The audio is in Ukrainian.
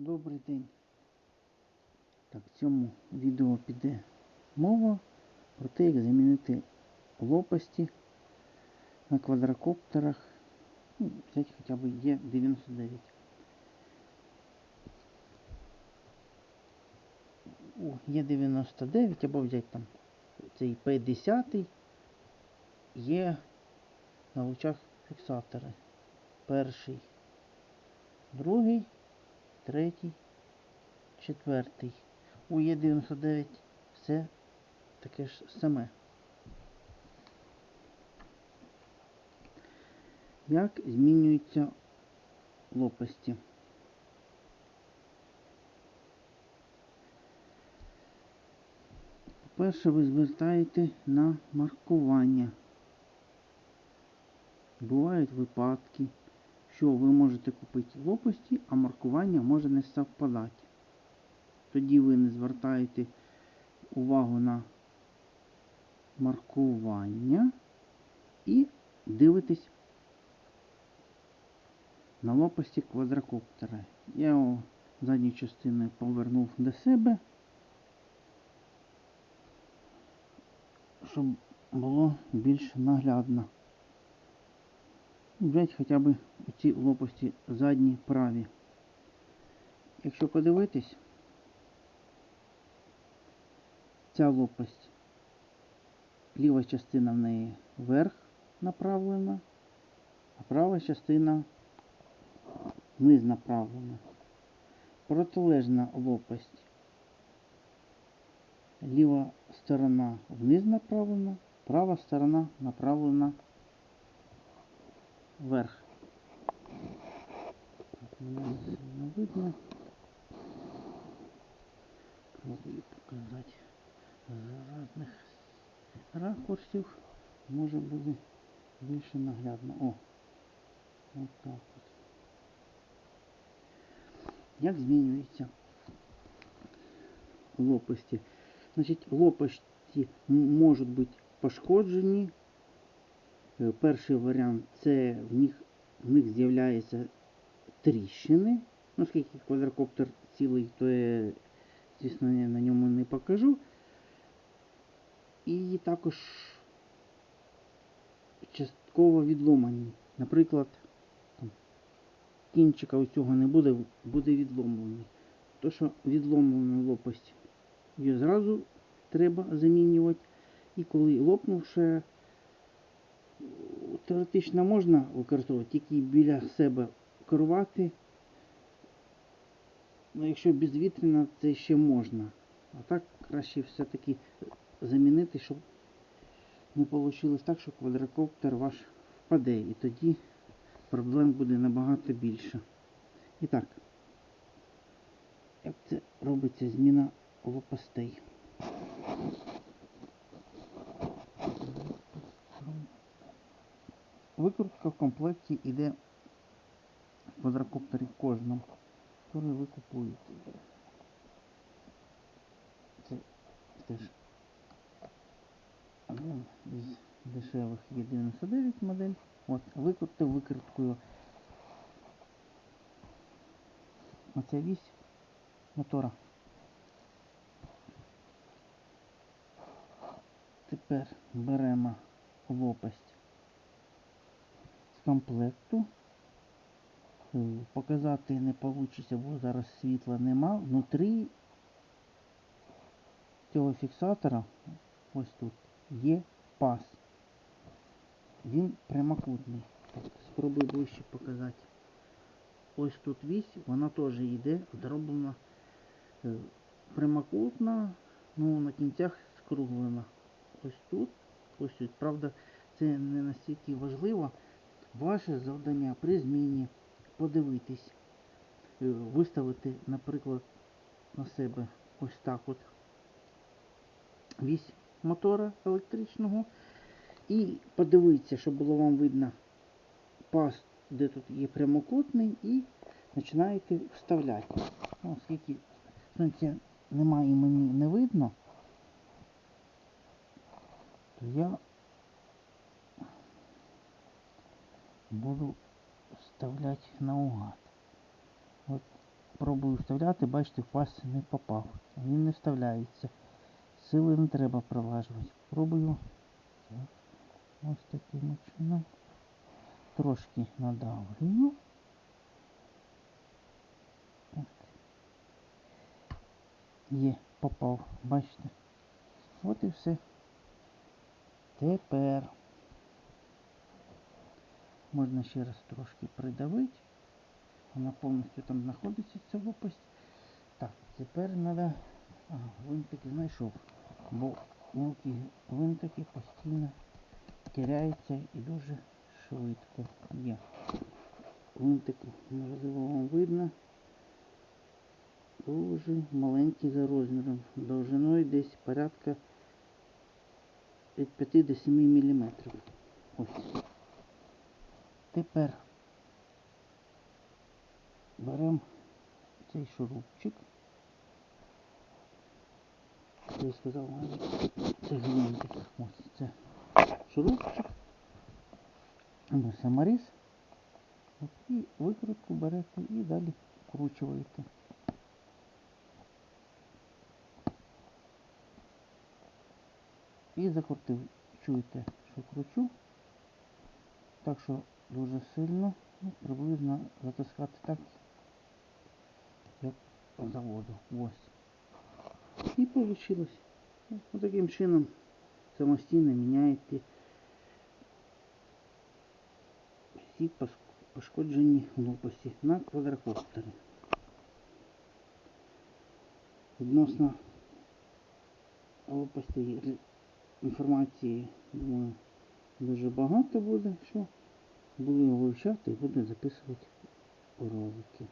Добрий день. Так, в цьому відео піде мова про те, як замінити лопасті на квадрокоптерах. Ну, взяти хоча б Є99. О, Є99 або взяти там цей П10 є на лучах фіксатори. Перший, другий, третій, четвертий. У Є99 все таке ж саме. Як змінюються лопасті? По-перше, ви звертаєте на маркування. Бувають випадки, що ви можете купити лопасті, а маркування може не совпадати. Тоді ви не звертаєте увагу на маркування і дивитесь на лопасті квадрокоптера. Я його задньою частиною повернув до себе, щоб було більш наглядно. Взять хоча б ці лопасті задні праві. Якщо подивитись, ця лопасть, ліва частина в неї вверх направлена, а права частина вниз направлена. Протилежна лопасть. Ліва сторона вниз направлена, права сторона направлена вверх. Так, мене не сильно видно. Пробую показати з різних ракурсів. Може буде більше наглядно. О! От так от. Як змінюються лопасті? Значить, лопасті м- можуть бути пошкоджені. Е, Перший варіант це в них, в них з'являються тріщини. Ну, оскільки квадрокоптер цілий, то я, звісно, я на ньому не покажу. І також частково відломані. Наприклад, там, кінчика ось цього не буде, буде відломлений. То, що відломлена лопасть, її зразу треба замінювати. І коли лопнувши, теоретично можна використовувати тільки біля себе керувати. Ну, якщо безвітряно, це ще можна. А так краще все-таки замінити, щоб не вийшло так, що квадрокоптер ваш впаде. І тоді проблем буде набагато більше. І так, як це робиться зміна лопастей? Викрутка в комплекті йде в квадрокоптері кожному, який ви купуєте. Це теж із дешевих є 99 модель. От, викрутив викруткою. Оця вісь мотора. Тепер беремо лопасть з комплекту. Е, Показати не вийде, бо зараз світла нема. Внутрі цього фіксатора, ось тут, є паз. Він прямокутний. Спробую ближче показати. Ось тут вісь, вона теж йде, зроблена е, прямокутна, ну на кінцях скруглена. Ось тут, ось тут. Правда, це не настільки важливо. Ваше завдання при зміні. Подивитись, е, виставити, наприклад, на себе ось так от. Вісь мотора електричного. І подивитися, щоб було вам видно паз, де тут є прямокутний, і починаєте вставляти. Ну, оскільки сонця немає і мені не видно, то я буду вставляти наугад. От пробую вставляти, бачите, в паз не попав. Він не вставляється. Сили не треба прилажувати. Пробую. Ось таким чином. Трошки надавлюю. Є, попав, бачите. От і все. Тепер можна ще раз трошки придавити. Вона повністю там знаходиться ця лопасть. Так, тепер треба... Ага, гвинтики знайшов. Бо мелкі гвинтики постійно теряються і дуже швидко. Є. Гвинтику, можливо, вам видно. Дуже маленький за розміром. Довжиною десь порядка від 5 до 7 мм. Ось. Тепер беремо цей шурупчик. Я сказав, це гвинтик. Ось це шурупчик. Або саморіз. І викрутку берете і далі вкручуєте. І закрутив. Чуєте, що кручу. Так що дуже сильно, ну, приблизно затискати так, як по заводу. Ось. І вийшло. Ось таким чином самостійно міняєте всі пошкоджені лопасті на квадрокоптері. Відносно лопастей інформації, думаю, дуже багато буде, що буду його вивчати і буду записувати ролики.